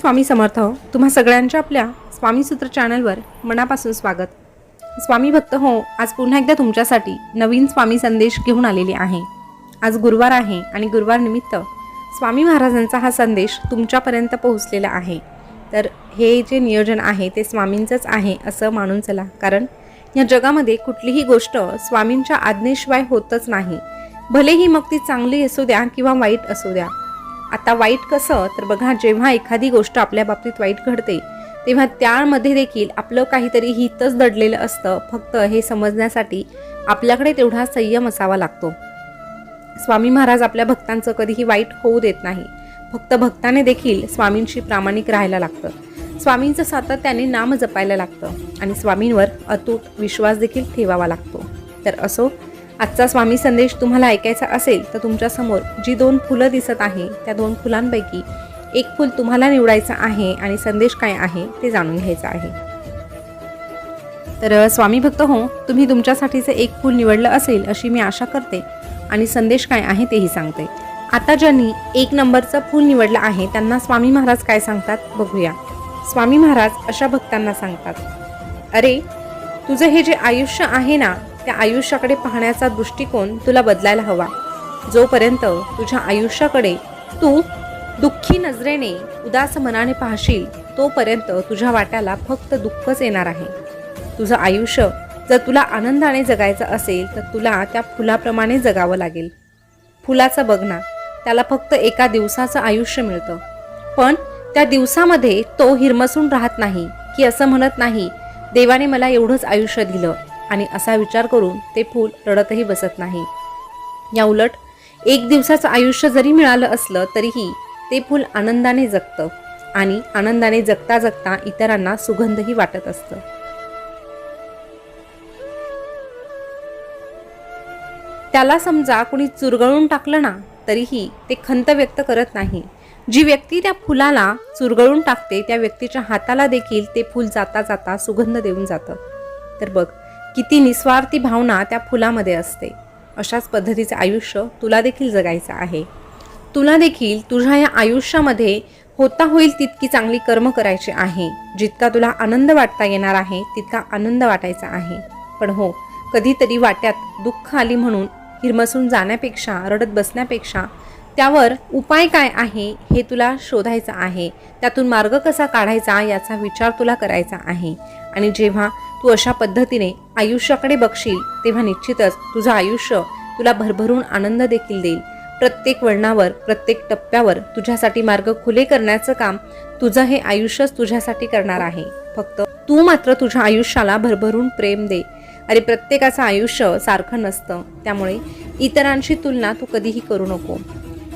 स्वामी समर्थ तुम्हा सगळ्यांच्या आपल्या स्वामी सूत्र चॅनलवर मनापासून स्वागत. स्वामी भक्त हो आज पुन्हा एकदा तुमच्यासाठी नवीन स्वामी संदेश घेऊन आलेले आहे. आज गुरुवार आहे आणि गुरुवार निमित्त स्वामी महाराजांचा हा संदेश तुमच्यापर्यंत पोहोचलेला आहे. तर हे जे नियोजन आहे ते स्वामींचंच आहे असं मानून चला. कारण या जगामध्ये कुठलीही गोष्ट स्वामींच्या आज्ञेशिवाय होतच नाही. भलेही मग ती चांगली असू द्या किंवा वाईट असू द्या आता वाईट कसं तर बघा जेव्हा एखादी गोष्ट आपल्या बाबतीत वाईट घडते तेव्हा त्यामध्ये देखील आपलं काहीतरी हितच दडलेलं असतं. फक्त हे समजण्यासाठी आपल्याकडे तेवढा संयम असावा लागतो. स्वामी महाराज आपल्या भक्तांचं कधीही वाईट होऊ देत नाही. फक्त भक्ताने देखील स्वामींशी प्रामाणिक राहायला लागतं. स्वामींचं सातत्याने नाम जपायला लागतं आणि स्वामींवर अतूट विश्वास देखील ठेवावा लागतो. तर असो आजचा स्वामी संदेश तुम्हाला ऐकायचा असेल तर तुमच्यासमोर जी दोन फुलं दिसत आहे त्या दोन फुलांपैकी एक फूल तुम्हाला निवडायचं आहे आणि संदेश काय आहे ते जाणून घ्यायचं आहे. तर स्वामी भक्त हो तुम्ही तुमच्यासाठीचं एक फूल निवडलं असेल अशी मी आशा करते आणि संदेश काय आहे तेही सांगते. आता ज्यांनी एक नंबरचं फूल निवडलं आहे त्यांना स्वामी महाराज काय सांगतात बघूया. स्वामी महाराज अशा भक्तांना सांगतात अरे तुझं हे जे आयुष्य आहे ना त्या आयुष्याकडे पाहण्याचा दृष्टिकोन तुला बदलायला हवा. जोपर्यंत तुझ्या आयुष्याकडे तू दुःखी नजरेने उदास मनाने पाहशील तोपर्यंत तुझ्या वाट्याला फक्त दुःखच येणार आहे. तुझं आयुष्य जर तुला आनंदाने जगायचं असेल तर तुला त्या फुलाप्रमाणे जगावं लागेल. फुलाचं बघ ना त्याला फक्त एका दिवसाचं आयुष्य मिळतं. पण त्या दिवसामध्ये तो हिरमसून राहत नाही की असं म्हणत नाही देवाने मला एवढंच आयुष्य दिलं आणि असा विचार करून ते फूल रडतही बसत नाही. या उलट एक दिवसाचं आयुष्य जरी मिळालं असलं तरीही ते फूल आनंदाने जगतं आणि आनंदाने जगता जगता इतरांना सुगंधही वाटत असतं. त्याला समजा कुणी चुरगळून टाकलं ना तरीही ते खंत व्यक्त करत नाही. जी व्यक्ती त्या फुलाला चुरगळून टाकते त्या व्यक्तीच्या हाताला देखील ते फूल जाता जाता सुगंध देऊन जातं. तर बघ किती निस्वार्थी भावना त्या फुलामध्ये असते. अशाच पद्धतीचं आयुष्य तुला देखील जगायचं आहे. तुला देखील तुझ्या या आयुष्यामध्ये होता होईल तितकी चांगली कर्म करायची आहे. जितका तुला आनंद वाटता येणार आहे तितका आनंद वाटायचा आहे. पण हो कधीतरी वाट्यात दुःख आली म्हणून हिरमसून जाण्यापेक्षा रडत बसण्यापेक्षा त्यावर उपाय काय आहे हे तुला शोधायचं आहे. त्यातून मार्ग कसा काढायचा याचा विचार तुला करायचा आहे. आणि जेव्हा तू अशा पद्धतीने आयुष्याकडे बघशील तेव्हा निश्चितच तुझं आयुष्य तुला भरभरून आनंद देखील देईल. प्रत्येक वळणावर प्रत्येक टप्प्यावर तुझ्यासाठी मार्ग खुले करण्याचं काम तुझं हे आयुष्यच तुझ्यासाठी करणार आहे. फक्त तू मात्र तुझ्या आयुष्याला भरभरून प्रेम दे. अरे प्रत्येकाचं आयुष्य सारखं नसतं. त्यामुळे इतरांशी तुलना तू कधीही करू नको.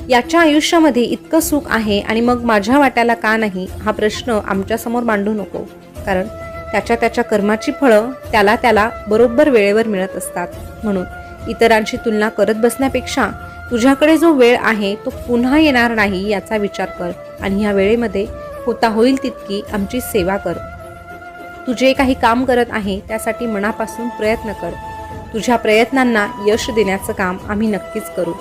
याच्या आयुष्यामध्ये इतकं सुख आहे आणि मग माझ्या वाट्याला का नाही हा प्रश्न आमच्यासमोर मांडू नको. कारण त्याच्या त्याच्या कर्माची फळं त्याला त्याला बरोबर वेळेवर मिळत असतात. म्हणून इतरांशी तुलना करत बसण्यापेक्षा तुझ्याकडे जो वेळ आहे तो पुन्हा येणार नाही याचा विचार कर आणि ह्या वेळेमध्ये होता होईल तितकी आमची सेवा कर. तू जे काही काम करत आहे त्यासाठी मनापासून प्रयत्न कर. तुझ्या प्रयत्नांना यश देण्याचं काम आम्ही नक्कीच करू.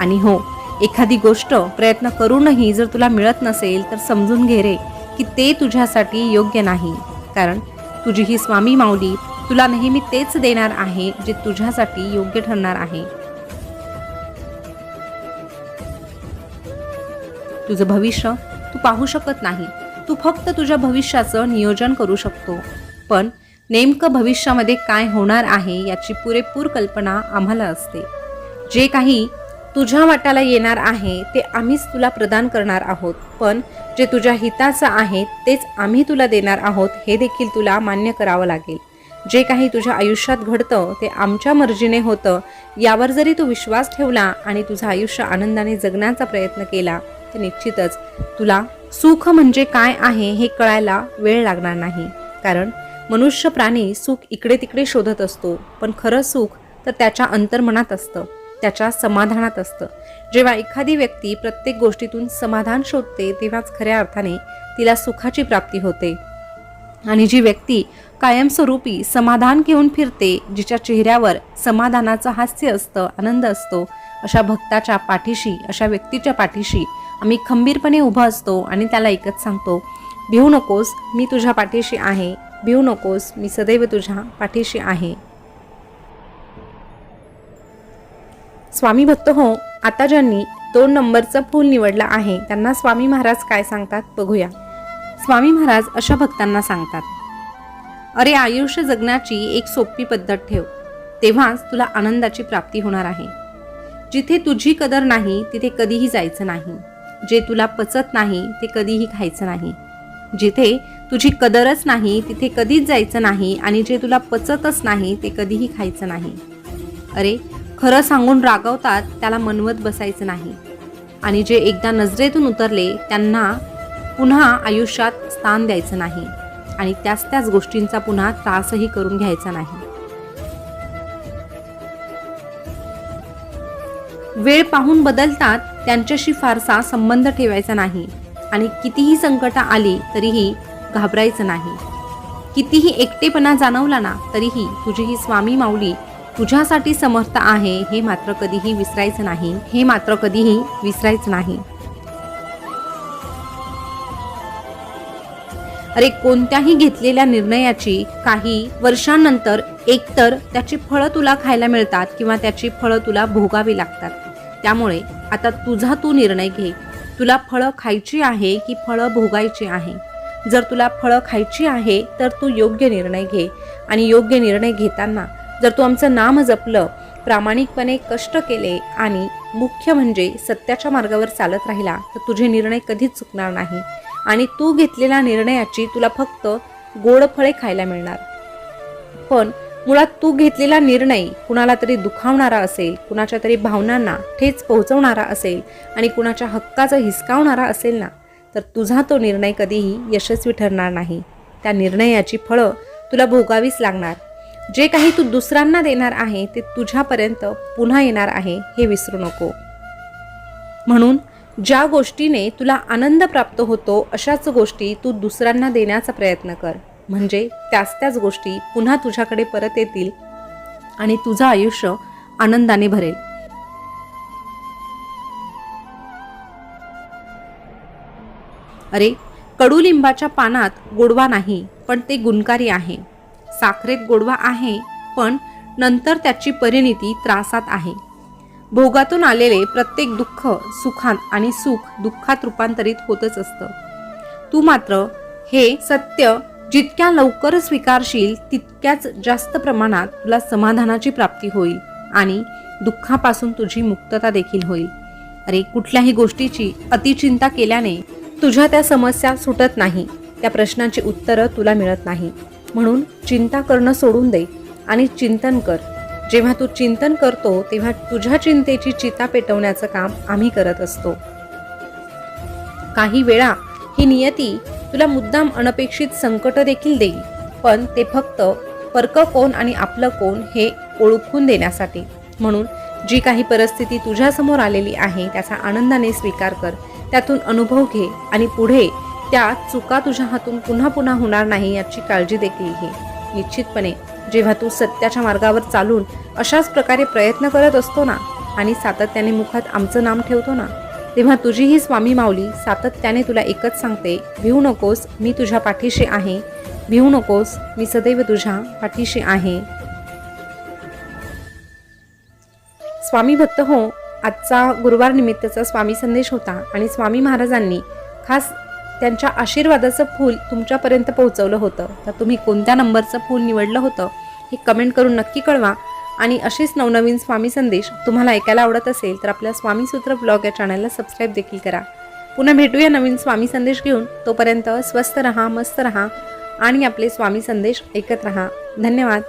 आणि हो एखादी गोष्ट प्रयत्न करूनही जर तुला मिळत नसेल तर समजून घे रे की ते तुझ्यासाठी योग्य नाही. कारण तुझी ही स्वामी माऊली तुला नेहमी तेच देणार आहे जे तुझ्यासाठी योग्य ठरणार आहे. तुझं भविष्य तू पाहू शकत नाही. तू फक्त तुझ्या भविष्याचं नियोजन करू शकतो. पण नेमकं भविष्यामध्ये काय होणार आहे याची पुरेपूर कल्पना आम्हाला असते. जे काही तुझ्या वाटाला येणार आहे ते आम्हीच तुला प्रदान करणार आहोत. पण जे तुझ्या हिताचं आहे तेच आम्ही तुला देणार आहोत हे देखील तुला मान्य करावं लागेल. जे काही तुझ्या आयुष्यात घडतं ते आमच्या मर्जीने होतं. यावर जरी तू विश्वास ठेवला आणि तुझं आयुष्य आनंदाने जगण्याचा प्रयत्न केला तर निश्चितच तुला सुख म्हणजे काय आहे हे कळायला वेळ लागणार नाही. कारण मनुष्य प्राणी सुख इकडे तिकडे शोधत असतो पण खरं सुख तर त्याच्या अंतर्मनात असतं. त्याच्या समाधानात असतं. जेव्हा एखादी व्यक्ती प्रत्येक गोष्टीतून समाधान शोधते तेव्हाच खऱ्या अर्थाने तिला सुखाची प्राप्ती होते. आणि जी व्यक्ती कायमस्वरूपी समाधान घेऊन फिरते जिच्या चेहऱ्यावर समाधानाचं हास्य असतं आनंद असतो अशा भक्ताच्या पाठीशी अशा व्यक्तीच्या पाठीशी आम्ही खंबीरपणे उभा असतो आणि त्याला एकच सांगतो भिवू नकोस मी तुझ्या पाठीशी आहे भिवू नकोस मी सदैव तुझ्या पाठीशी आहे. स्वामी भक्त हो आता ज्यांनी दोन नंबरचं फूल निवडलं आहे त्यांना स्वामी महाराज काय सांगतात बघूया. स्वामी महाराज अशा भक्तांना सांगतात अरे आयुष्य जगण्याची एक सोपी पद्धत ठेव तेव्हाच तुला आनंदाची प्राप्ती होणार आहे. जिथे तुझी कदर नाही तिथे कधीही जायचं नाही. जे तुला पचत नाही ते कधीही खायचं नाही. जिथे तुझी कदरच नाही तिथे कधीच जायचं नाही आणि जे तुला पचतच नाही ते कधीही खायचं नाही. अरे खरं सांगून रागवतात त्याला मनवत बसायचं नाही. आणि जे एकदा नजरेतून उतरले त्यांना पुन्हा आयुष्यात स्थान द्यायचं नाही. आणि त्याच त्याच गोष्टींचा पुन्हा त्रासही करून घ्यायचा नाही. वेळ पाहून बदलतात त्यांच्याशी फारसा संबंध ठेवायचा नाही. आणि कितीही संकट आली तरीही घाबरायचं नाही. कितीही एकटेपणा जाणवला ना तरीही तुझी ही स्वामी माऊली तुझ्यासाठी समर्थ आहे हे मात्र कधीही विसरायचं नाही. हे मात्र कधीही विसरायचं नाही. अरे कोणत्याही घेतलेल्या निर्णयाची काही वर्षांनंतर एकतर त्याची फळं तुला खायला मिळतात किंवा त्याची फळं तुला भोगावी लागतात. त्यामुळे आता तुझा तू निर्णय घे. तुला फळं खायची आहे की फळं भोगायची आहे? जर तुला फळं खायची आहे तर तू योग्य निर्णय घे. आणि योग्य निर्णय घेताना जर तू आमचं नाम जपलं प्रामाणिकपणे कष्ट केले आणि मुख्य म्हणजे सत्याच्या मार्गावर चालत राहिला तर तुझे निर्णय कधीच चुकणार नाही. आणि तू घेतलेल्या निर्णयाची तुला फक्त गोड फळे खायला मिळणार. पण मुळात तू घेतलेला निर्णय कुणाला तरी दुखावणारा असेल कुणाच्या तरी भावनांना ठेच पोहोचवणारा असेल आणि कुणाच्या हक्काचा हिसकावणारा असेल ना तर तुझा तो निर्णय कधीही यशस्वी ठरणार नाही. त्या निर्णयाची फळं तुला भोगावीच लागणार. जे काही तू दुसऱ्यांना देणार आहे ते तुझ्यापर्यंत पुन्हा येणार आहे हे विसरू नको. म्हणून ज्या गोष्टीने तुला आनंद प्राप्त होतो अशाच गोष्टी तू दुसऱ्यांना देण्याचा प्रयत्न कर. म्हणजे त्याच त्याच गोष्टी पुन्हा तुझ्याकडे परत येतील आणि तुझं आयुष्य आनंदाने भरेल. अरे कडुलिंबाच्या पानात गोडवा नाही पण ते गुणकारी आहे. साखरेत गोडवा आहे पण नंतर त्याची परिणिती त्रासात आहे. भोगातून आलेले प्रत्येक दुःख सुखात आणि सुख दुःखात रूपांतरित होतच असतं. तू मात्र हे सत्य जितक्या लवकर स्वीकारशील तितक्याच जास्त प्रमाणात तुला समाधानाची प्राप्ती होईल आणि दुःखापासून तुझी मुक्तता देखील होईल. अरे कुठल्याही गोष्टीची अतिचिंता केल्याने तुझ्या त्या समस्या सुटत नाही. त्या प्रश्नांची उत्तरं तुला मिळत नाही. म्हणून चिंता करणं सोडून दे आणि चिंतन कर. जेव्हा तू चिंतन करतो तेव्हा तुझ्या चिंतेची चिता पेटवण्याचं काम आम्ही करत असतो. काही वेळा ही नियती तुला मुद्दाम अनपेक्षित संकट देखील देईल पण ते फक्त परक कोण आणि आपलं कोण हे ओळखून देण्यासाठी. म्हणून जी काही परिस्थिती तुझ्यासमोर आलेली आहे त्याचा आनंदाने स्वीकार कर. त्यातून अनुभव घे आणि पुढे त्या चुका तुझ्या हातून पुन्हा पुन्हा होणार नाही याची काळजी देखील घे निश्चितपणे जेव्हा तू सत्याच्या मार्गावर चालून अशाच प्रकारे प्रयत्न करत असतो ना आणि सातत्याने मुखात आमचं नाम ठेवतो ना तेव्हा तुझी ही स्वामी माऊली सातत्याने तुला एकच सांगते भिवू नकोस मी तुझ्या पाठीशी आहे. भिवू नकोस मी सदैव तुझ्या पाठीशी आहे. स्वामी भक्त हो आजचा गुरुवार निमित्तचा स्वामी संदेश होता आणि स्वामी महाराजांनी खास त्यांच्या आशीर्वादाचं फूल तुमच्यापर्यंत पोहोचवलं होतं. तर तुम्ही कोणत्या नंबरचं फूल निवडलं होतं हे कमेंट करून नक्की कळवा. आणि असेच नवनवीन स्वामी संदेश तुम्हाला ऐकायला आवडत असेल तर आपल्या स्वामीसूत्र ब्लॉग या चॅनलला सबस्क्राईब देखील करा. पुन्हा भेटूया नवीन स्वामी संदेश घेऊन. तोपर्यंत स्वस्त रहा मस्त रहा आणि आपले स्वामी संदेश ऐकत रहा. धन्यवाद.